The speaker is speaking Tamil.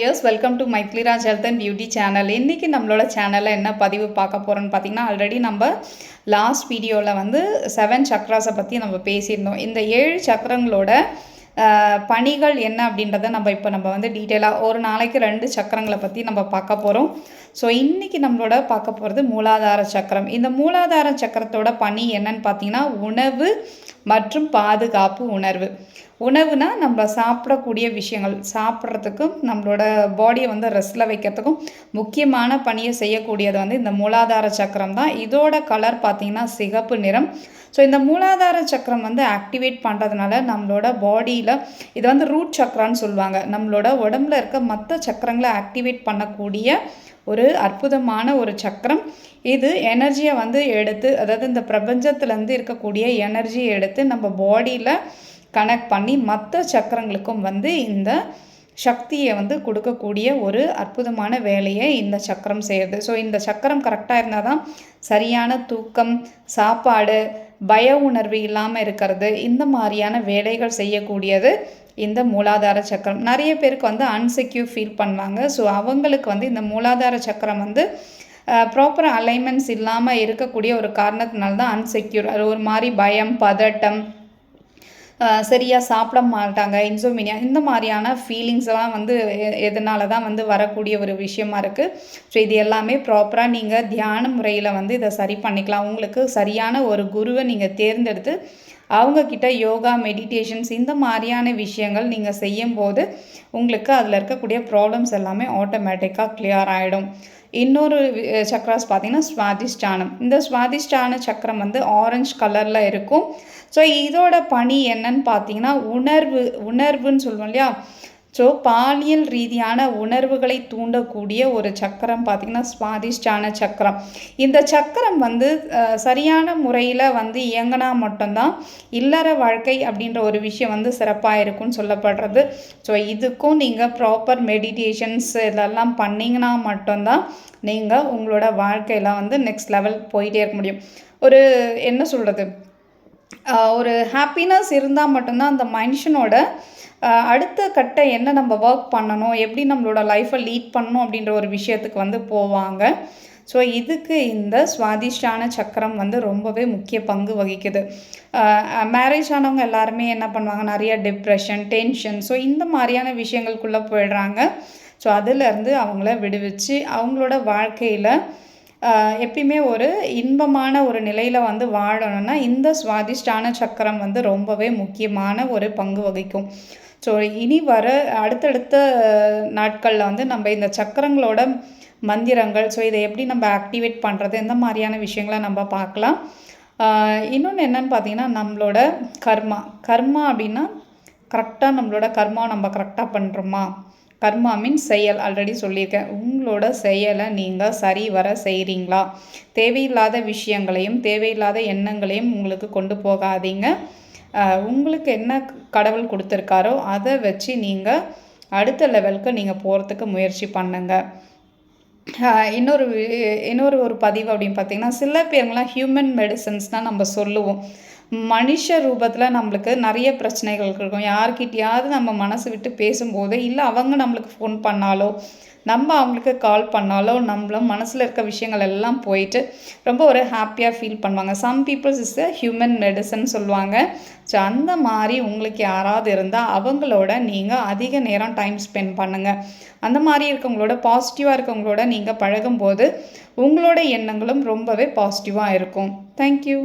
Years welcome to Mythiliraj health and beauty channel இன்றைக்கி நம்மளோட சேனலில் என்ன பதிவு பார்க்க போகிறோன்னு பார்த்தீங்கன்னா ஆல்ரெடி நம்ம லாஸ்ட் வீடியோவில் வந்து செவன் சக்ராஸை பற்றி நம்ம பேசியிருந்தோம். இந்த ஏழு சக்கரங்களோட பணிகள் என்ன அப்படின்றத நம்ம இப்போ நம்ம வந்து டீட்டெயிலாக ஒரு நாளைக்கு ரெண்டு சக்கரங்களை பற்றி நம்ம பார்க்க போகிறோம் ஸோ இன்றைக்கி நம்மளோட பார்க்க போகிறது மூலாதார சக்கரம். இந்த மூலாதார சக்கரத்தோட பணி என்னன்னு பார்த்தீங்கன்னா உணவு மற்றும் பாதுகாப்பு உணர்வு. உணவுனா நம்ம சாப்பிடக்கூடிய விஷயங்கள். சாப்பிட்றதுக்கும் நம்மளோட பாடியை வந்து ரெஸ்ட்டில் வைக்கிறதுக்கும் முக்கியமான பணியை செய்யக்கூடியது வந்து இந்த மூலாதார சக்கரம் தான். இதோட கலர் பார்த்திங்கன்னா சிகப்பு நிறம். ஸோ இந்த மூலாதார சக்கரம் வந்து ஆக்டிவேட் பண்ணுறதுனால நம்மளோட பாடியில் இது வந்து ரூட் சக்கரான்னு சொல்லுவாங்க. நம்மளோட உடம்புல இருக்க மற்ற சக்கரங்களை ஆக்டிவேட் பண்ணக்கூடிய ஒரு அற்புதமான ஒரு சக்கரம். இது எனர்ஜியை வந்து எடுத்து அதாவது இந்த பிரபஞ்சத்துலேருந்து இருக்கக்கூடிய எனர்ஜியை எடுத்து நம்ம பாடியில் கனெக்ட் பண்ணி மற்ற சக்கரங்களுக்கும் வந்து இந்த சக்தியை வந்து கொடுக்கக்கூடிய ஒரு அற்புதமான வேலையை இந்த சக்கரம் செய்கிறது ஸோ இந்த சக்கரம் கரெக்டாக இருந்தால் தான் சரியான தூக்கம் சாப்பாடு பய உணர்வு இல்லாமல் இருக்கிறது இந்த மாதிரியான வேலைகள் செய்யக்கூடியது இந்த மூலாதார சக்கரம். நிறைய பேருக்கு வந்து அன்செக்யூர் ஃபீல் பண்ணுவாங்க. ஸோ அவங்களுக்கு வந்து இந்த மூலாதார சக்கரம் வந்து ப்ராப்பர் அலைன்மெண்ட்ஸ் இல்லாமல் இருக்கக்கூடிய ஒரு காரணத்தினால தான் அன்செக்யூர் அது ஒரு மாதிரி பயம் பதட்டம் சரியாக சாப்பிட மாட்டாங்க இன்சோமினியா இந்த மாதிரியான ஃபீலிங்ஸ் எல்லாம் வந்து எ- எதனால தான் வந்து வரக்கூடிய ஒரு விஷயமா இருக்குது ஸோ இது எல்லாமே ப்ராப்பராக நீங்கள் தியான முறையில் வந்து இதை சரி பண்ணிக்கலாம். உங்களுக்கு சரியான ஒரு குருவை நீங்கள் தேர்ந்தெடுத்து அவங்கக்கிட்ட யோகா மெடிடேஷன்ஸ் இந்த மாதிரியான விஷயங்கள் நீங்கள் செய்யும்போது உங்களுக்கு அதில் இருக்கக்கூடிய ப்ராப்ளம்ஸ் எல்லாமே ஆட்டோமேட்டிக்காக கிளியர் ஆகிடும் இன்னொரு சக்கராஸ் பார்த்தீங்கன்னா சுவாதிஷ்டானம் இந்த சுவாதிஷ்டான சக்கரம் வந்து ஆரஞ்சு கலரில் இருக்கும். ஸோ இதோட பணி என்னன்னு பார்த்தீங்கன்னா உணர்வு உணர்வுன்னு சொல்லுவோம் இல்லையா? ஸோ பாலியல் ரீதியான உணர்வுகளை தூண்டக்கூடிய ஒரு சக்கரம் பார்த்திங்கன்னா சுவாதிஷ்டான சக்கரம். இந்த சக்கரம் வந்து சரியான முறையில் வந்து இயங்கினா மட்டும்தான் இல்லற வாழ்க்கை அப்படின்ற ஒரு விஷயம் வந்து சிறப்பாக இருக்கும்னு சொல்லப்படுறது. ஸோ இதுக்கும் நீங்கள் ப்ராப்பர் மெடிடேஷன்ஸ் இதெல்லாம் பண்ணிங்கன்னா மட்டும்தான் நீங்கள் உங்களோட வாழ்க்கையில் வந்து நெக்ஸ்ட் லெவல் போயிட்டே இருக்க முடியும். ஒரு என்ன சொல்கிறது ஒரு ஹாப்பினஸ் இருந்தால் மட்டும்தான் அந்த மனுஷனோட அடுத்த கட்ட என்ன நம்ம ஒர்க் பண்ணணும் எப்படி நம்மளோட லைஃப்பை லீட் பண்ணணும் அப்படின்ற ஒரு விஷயத்துக்கு வந்து போவாங்க. ஸோ இதுக்கு இந்த சுவாதிஷ்டான சக்கரம் வந்து ரொம்பவே முக்கிய பங்கு வகிக்குது. மேரேஜ் ஆனவங்க எல்லாருமே என்ன பண்ணுவாங்க? நிறைய டிப்ரெஷன் டென்ஷன் ஸோ இந்த மாதிரியான விஷயங்களுக்குள்ளே போயிடுறாங்க. ஸோ அதிலேருந்து அவங்கள விடுவிச்சு அவங்களோட வாழ்க்கையில் எப்பயுமே ஒரு இன்பமான ஒரு நிலையில் வந்து வாழணும்னா இந்த சுவாதிஷ்டான சக்கரம் வந்து ரொம்பவே முக்கியமான ஒரு பங்கு வகிக்கும். ஸோ இனி வர அடுத்தடுத்த நாட்களில் வந்து நம்ம இந்த சக்கரங்களோட மந்திரங்கள் ஸோ இதை எப்படி நம்ம ஆக்டிவேட் பண்ணுறது இந்த மாதிரியான விஷயங்களை நம்ம பார்க்கலாம். இன்னொன்று என்னன்னு பார்த்தீங்கன்னா நம்மளோட கர்மா. கர்மா அப்படின்னா கரெக்டாக நம்மளோட கர்மா நம்ம கரெக்டாக பண்ணுறோமா கர்மா மீன் செயல். ஆல்ரெடி சொல்லியிருக்கேன். உங்களோட செயலை நீங்கள் சரி வர செய்கிறீங்களா தேவையில்லாத விஷயங்களையும் தேவையில்லாத எண்ணங்களையும் உங்களுக்கு கொண்டு போகாதீங்க. உங்களுக்கு என்ன கடவுள் கொடுத்துருக்காரோ அதை வச்சு நீங்கள் அடுத்த லெவலுக்கு நீங்கள் போகிறதுக்கு முயற்சி பண்ணுங்கள் இன்னொரு இன்னொரு ஒரு பதிவு அப்படின்னு பார்த்தீங்கன்னா சில பேருங்களாம் ஹியூமன் மெடிசன்ஸ்னால் நம்ம சொல்லுவோம். மனுஷ ரூபத்தில் நம்மளுக்கு நிறைய பிரச்சனைகள் இருக்கும். யார்கிட்டயாவது நம்ம மனசு விட்டு பேசும்போது இல்லை அவங்க நம்மளுக்கு ஃபோன் பண்ணாலோ நம்ம அவங்களுக்கு கால் பண்ணாலோ நம்மளும் மனசில் இருக்க விஷயங்கள் எல்லாம் போயிட்டு ரொம்ப ஒரு ஹாப்பியாக ஃபீல் பண்ணுவாங்க. Some peoples is a human medicine சொல்லுவாங்க. ஸோ அந்த மாதிரி உங்களுக்கு யாராவது இருந்தால் அவங்களோட நீங்கள் அதிக நேரம் டைம் ஸ்பெண்ட் பண்ணுங்கள் அந்த மாதிரி இருக்கவங்களோட பாசிட்டிவாக இருக்கவங்களோட நீங்கள் பழகும்போது உங்களோட எண்ணங்களும் ரொம்பவே பாசிட்டிவாக இருக்கும். தேங்க்யூ